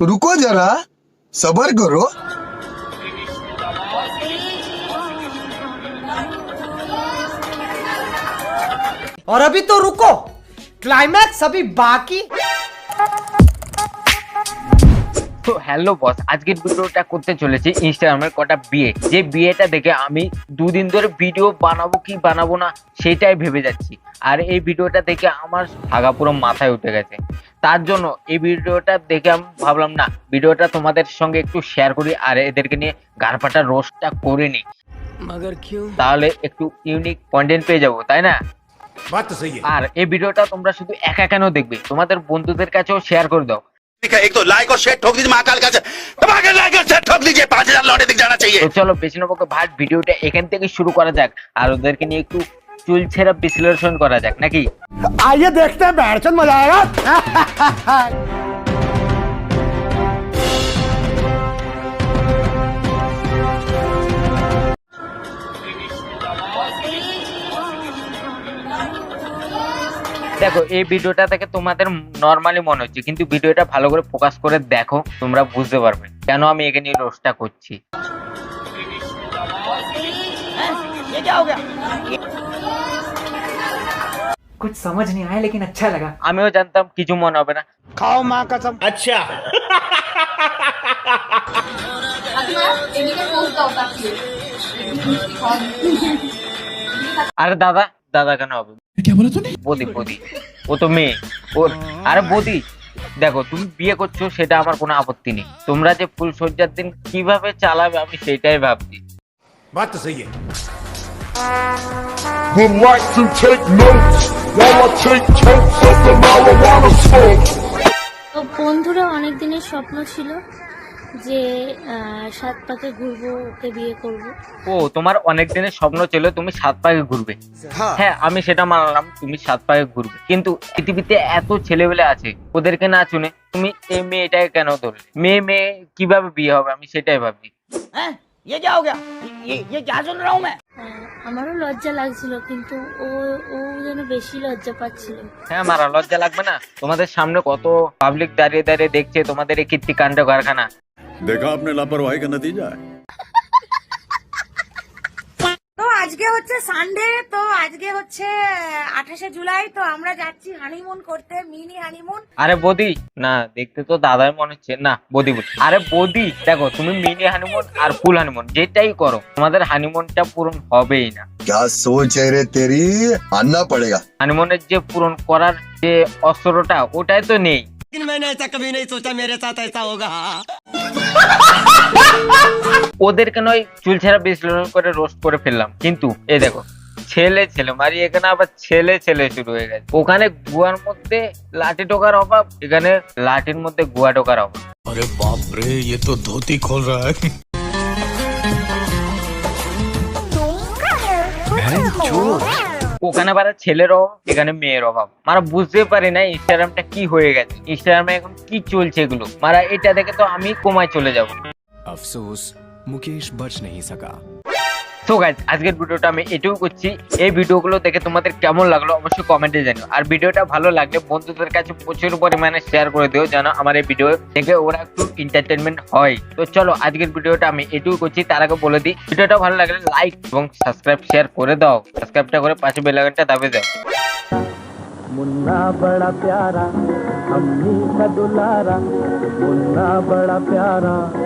तो रुको जरा सबर करो। और अभी तो रुको क्लाइमैक्स अभी बाकी। তো হ্যালো বস আজকের ভিডিওটা করতে চলেছি ইনস্টাগ্রামের কটা বিয়ে। যে বিয়েটা দেখে আমি দুদিন ধরে ভিডিও বানাবো কি বানাবো না সেটাই ভেবে যাচ্ছি। আর এই ভিডিওটা দেখে আমার ভাগা পুরো মাথায় উঠে গেছে। তার জন্য এই ভিডিওটা দেখে আমি ভাবলাম না ভিডিওটা তোমাদের সঙ্গে একটু শেয়ার করি আর এদেরকে নিয়ে গারপাটা রোস্টটা করে নিই। তাহলে একটু ইউনিক কন্টেন্ট পেয়ে যাব তাই না? আর এই ভিডিওটা তোমরা শুধু একা কেন দেখবে? তোমাদের বন্ধুদের কাছেও শেয়ার করে দাও। एक तो लाइक और शेयर ठोक दीजिए महाकाल का दबाकर लाइक और शेयर ठोक दीजिए पांच हजार लौटे दिख जाना चाहिए তো চলো পেছনে ভাট ভিডিওটা এখান থেকে শুরু করা যাক আর ওদেরকে নিয়ে একটু চুল ছেঁড়া বিশ্লেষণ করা যাক নাকি आइए देखते हैं बैठचंद मजा দেখো এই ভিডিওটা থেকে তোমাদের নর্মালি মনে হচ্ছে কিন্তু ভিডিওটা ভালো করে ফোকাস করে দেখো তোমরা বুঝতে পারবে কেন আমি এখানে রোস্টটা করছি कुछ समझ नहीं आया लेकिन अच्छा लगा আমিও জানতাম কিছু মনে হবে না खाओ माँ कसम अच्छा এদিকে পোস্ট দাও তাকিয়ে মিষ্টি খাওয়া আরে দাদা দাদা কেন হবে বদি বদি ও তো মেয়ে ও আরে বদি দেখো তুমি বিয়ে করছো সেটা আমার কোনো আপত্তি নেই তোমরা যে ফুল সজ্জার দিন কিভাবে চালাবে আমি সেটাই ভাবছি बात तो सही है would like to take notes while I take totes of the marijuana smoke. তো বন্ধুরা অনেক দিনের স্বপ্ন ছিল যে সাত পাকে ঘুরবো ওকে বিয়ে করব। ও তোমার অনেক দিনের স্বপ্ন ছিল তুমি সাত পাকে ঘুরবে। হ্যাঁ। আমি সেটা মানলাম তুমি সাত পাকে ঘুরবে। কিন্তু পৃথিবীতে এত ছেলেবেলে আছে ওদেরকে না শুনে তুমি এই মেয়েটাকে কেন ধরলে? মেয়ে মেয়ে কীভাবে বিয়ে হবে? আমি সেটাই ভাবছি। আমারও লজ্জা লাগছিল কিন্তু ও ও যেন বেশি লজ্জা পাচ্ছিল। হ্যাঁ মারা লজ্জা লাগবে না। তোমাদের সামনে কত পাবলিক দাঁড়িয়ে দাঁড়িয়ে দেখছে তোমাদের এই কীর্তিকাণ্ড কারখানা। देखा आपने लापरवाही का नतीजा है তো আজকে হচ্ছে সানডে তো আজকে হচ্ছে আঠাশে জুলাই তো আমরা যাচ্ছি হানিমুন করতে মিনি হানিমুন আরে বদি না দেখতে তো দাদাই মনে হচ্ছে না বদি বলি আরে বদি দেখো তুমি মিনি হানিমুন আর ফুল হানিমুন যেটাই করো তোমাদের হানিমুনটা পূরণ হবেই না क्या सोच है रे तेरी मानना पड़ेगा হানিমুনের যে পূরণ করার যে অস্ত্রটা ওটাই তো নেই ওদেরকে নয় চুল ছেঁড়া বিশ্লেষণ করে রোস্ট করে ফেললাম কিন্তু এই দেখো ছেলে ছেলে মারি এখানে আবার ছেলে ছেলে শুরু হয়ে গেছে ওখানে গুয়ার মধ্যে লাঠি টোকার অভাব এখানে লাঠির মধ্যে গুয়া টোকার অভাব अरे बाप रे ये तो धोती खोल रहा है ওখানে মানে পারে ছেলের অভাব এখানে মেয়ের অভাব। মারা বুঝতে পারি না ইনস্টাগ্রামটা কি হয়ে গেছে। ইনস্টাগ্রামে এখন কি চলছে এগুলো? মারা এটা দেখে তো আমি কমায় চলে যাব। আফসোস, মুকেশ বাঁচ নেই সকা তো গাইজ আজকের ভিডিওটা আমি এটুকু করছি এই ভিডিওগুলো দেখে তোমাদের কেমন লাগলো অবশ্যই কমেন্টে জানিও আর ভিডিওটা ভালো লাগলে বন্ধুদের কাছে প্রচুর পরিমাণে শেয়ার করে দিও যেন আমার এই ভিডিও দেখে ওরা একটু এন্টারটেনমেন্ট হয় তো চলো আজকের ভিডিওটা আমি এটুকু করছি তার আগে বলে দিই ভিডিওটা ভালো লাগলে লাইক এবং সাবস্ক্রাইব শেয়ার করে দাও সাবস্ক্রাইবটা করে পাশে বেলাগানটা দাবি দাও मुन्ना बड़ा प्यारा अम्मी का दुलारा मुन्ना बड़ा प्यारा